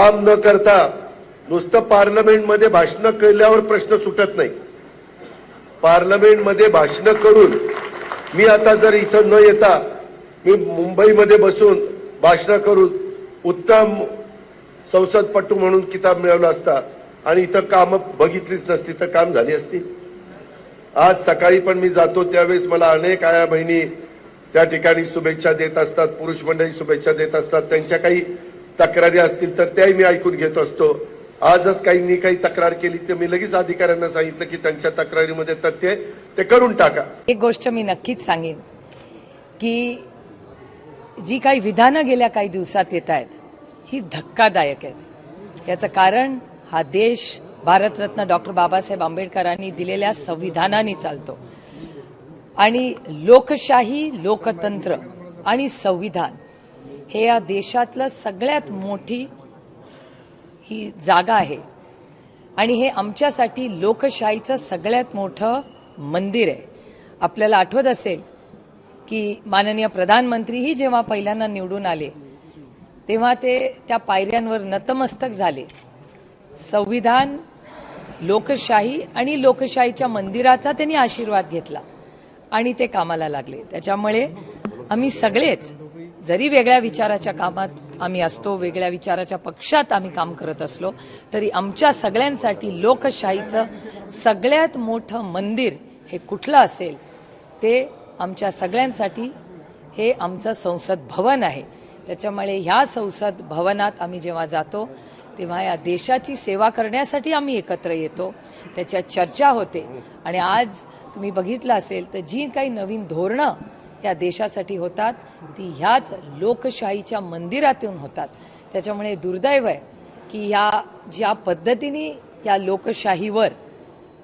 काम न करता नुसतं पार्लमेंटमध्ये भाषण केल्यावर प्रश्न सुटत नाही. पार्लमेंटमध्ये भाषण करून मी आता जर इथं न येता मी मुंबईमध्ये बसून भाषण करून उत्तम संसदपटू म्हणून किताब मिळवला असता आणि इथं कामं बघितलीच नसती तर काम झाली असती. आज सकाळी पण मी जातो त्यावेळेस मला अनेक आया बहिणी त्या ठिकाणी शुभेच्छा देत असतात पुरुष मंडळी शुभेच्छा देत असतात. त्यांच्या काही तक्रारी असतील तर त्याही मी ऐकून घेत असतो. आजच काहींनी काही तक्रार केली तर मी लगेच अधिकाऱ्यांना सांगितलं की त्यांच्या तक्रारीमध्ये तथ्य ते करून टाका. एक गोष्ट मी नक्कीच सांगेन की जी काही विधानं गेल्या काही दिवसात येत आहेत ही धक्कादायक आहेत. याचं कारण हा देश भारतरत्न डॉक्टर बाबासाहेब आंबेडकरांनी दिलेल्या संविधानाने चालतो. आणि लोकशाही लोकतंत्र आणि संविधान हे या देशातलं सगळ्यात मोठी ही जागा आहे. आणि हे आमच्यासाठी लोकशाहीचं सगळ्यात मोठं मंदिर आहे. आपल्याला आठवत असेल की माननीय प्रधानमंत्रीही जेव्हा पहिल्यांदा निवडून आले तेव्हा ते त्या पायऱ्यांवर नतमस्तक झाले. संविधान लोकशाही आणि लोकशाहीच्या मंदिराचा त्यांनी आशीर्वाद घेतला आणि ते कामाला लागले. त्याच्यामुळे आम्ही सगळेच जरी वेगळ्या विचाराच्या कामात आम्ही असतो वेगळ्या विचाराच्या पक्षात आम्ही काम करत असलो तरी आमच्या सगळ्यांसाठी लोकशाहीचं सगळ्यात मोठं मंदिर हे कुठलं असेल ते आमच्या सगळ्यांसाठी हे आमचं संसद भवन आहे. त्याच्यामुळे ह्या संसद भवनात आम्ही जेव्हा जातो तेव्हा या देशाची सेवा करण्यासाठी आम्ही एकत्र येतो. त्याच्यात चर्चा होते. आणि आज तुम्ही बघितलं असेल तर जी काही नवीन धोरणं या देशासाठी होतात. ती ह्याच लोकशाहीच्या मंदिरातून होतात. त्याच्यामुळे दुर्दैव आहे की ह्या ज्या पद्धतीने या लोकशाहीवर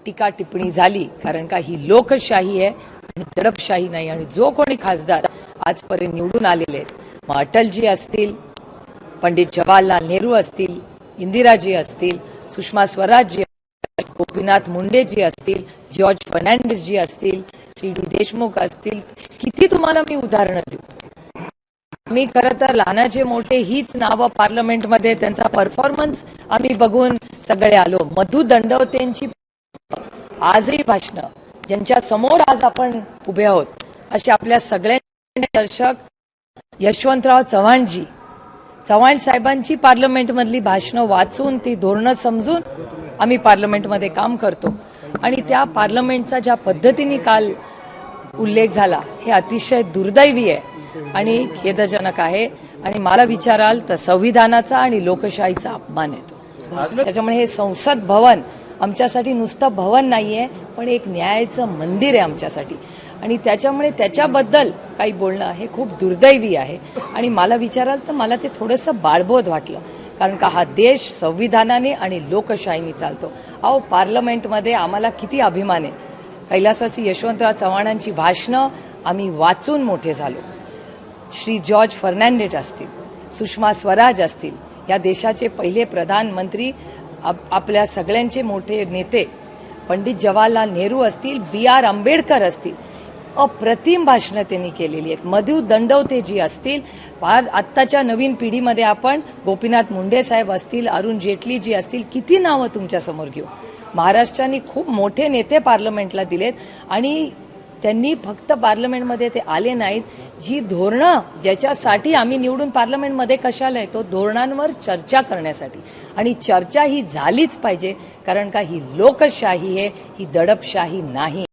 टीका टिप्पणी झाली कारण का ही लोकशाही आहे आणि दडपशाही नाही. आणि जो कोणी खासदार आजपर्यंत निवडून आलेले आहेत मग अटलजी असतील पंडित जवाहरलाल नेहरू असतील इंदिराजी असतील सुषमा स्वराजजी गोपीनाथ मुंडेजी असतील जॉर्ज फर्नांडिसजी असतील सी डी देशमुख असतील किती तुम्हाला मी उदाहरणं देऊ? मी खरं तर लहानाचे मोठे हीच नावं पार्लमेंटमध्ये त्यांचा परफॉर्मन्स आम्ही बघून सगळे आलो. मधु दंडवतेंची आजही भाषणं ज्यांच्या समोर आज आपण उभे आहोत असे आपल्या सगळ्यांचे दर्शक यशवंतराव चव्हाणजी. चव्हाण साहेबांची पार्लमेंटमधली भाषणं वाचून ती धोरणं समजून आम्ही पार्लमेंटमध्ये काम करतो. आणि त्या पार्लमेंटचा ज्या पद्धतीने काल उल्लेख झाला. हे अतिशय दुर्दैवी आहे आणि खेदजनक आहे. आणि मला विचाराल तर संविधानाचा आणि लोकशाहीचा अपमान येतो. त्याच्यामुळे हे संसद भवन आमच्यासाठी नुसतं भवन नाहीये पण एक न्यायाचं मंदिर आहे आमच्यासाठी. आणि त्याच्यामुळे त्याच्याबद्दल काही बोलणं हे खूप दुर्दैवी आहे. आणि मला विचाराल तर मला ते थोडंसं बाळबोध वाटलं. कारण का हा देश संविधानाने आणि लोकशाहीने चालतो. अहो पार्लमेंटमध्ये आम्हाला किती अभिमान आहे. कैलासवासी यशवंतराव चव्हाणांची भाषणं आम्ही वाचून मोठे झालो. श्री जॉर्ज फर्नांडेट असतील सुषमा स्वराज असतील या देशाचे पहिले प्रधानमंत्री आप- आपल्या सगळ्यांचे मोठे नेते पंडित जवाहरलाल नेहरू असतील बी आर आंबेडकर असतील अप्रतिम भाषणं त्यांनी केलेली आहेत. मधु दंडवते जी असतील फार आत्ताच्या नवीन पिढीमध्ये आपण गोपीनाथ मुंडे साहेब असतील अरुण जेटली जी असतील किती नावं तुमच्यासमोर घेऊ? महाराष्ट्राने खूप मोठे नेते पार्लमेंटला दिलेत आणि त्यांनी फक्त पार्लमेंटमध्ये ते आले नाहीत. जी धोरणं ज्याच्यासाठी आम्ही निवडून पार्लमेंटमध्ये कशाला येतो धोरणांवर चर्चा करण्यासाठी. आणि चर्चा ही झालीच पाहिजे कारण का ही लोकशाही आहे ही दडपशाही नाही.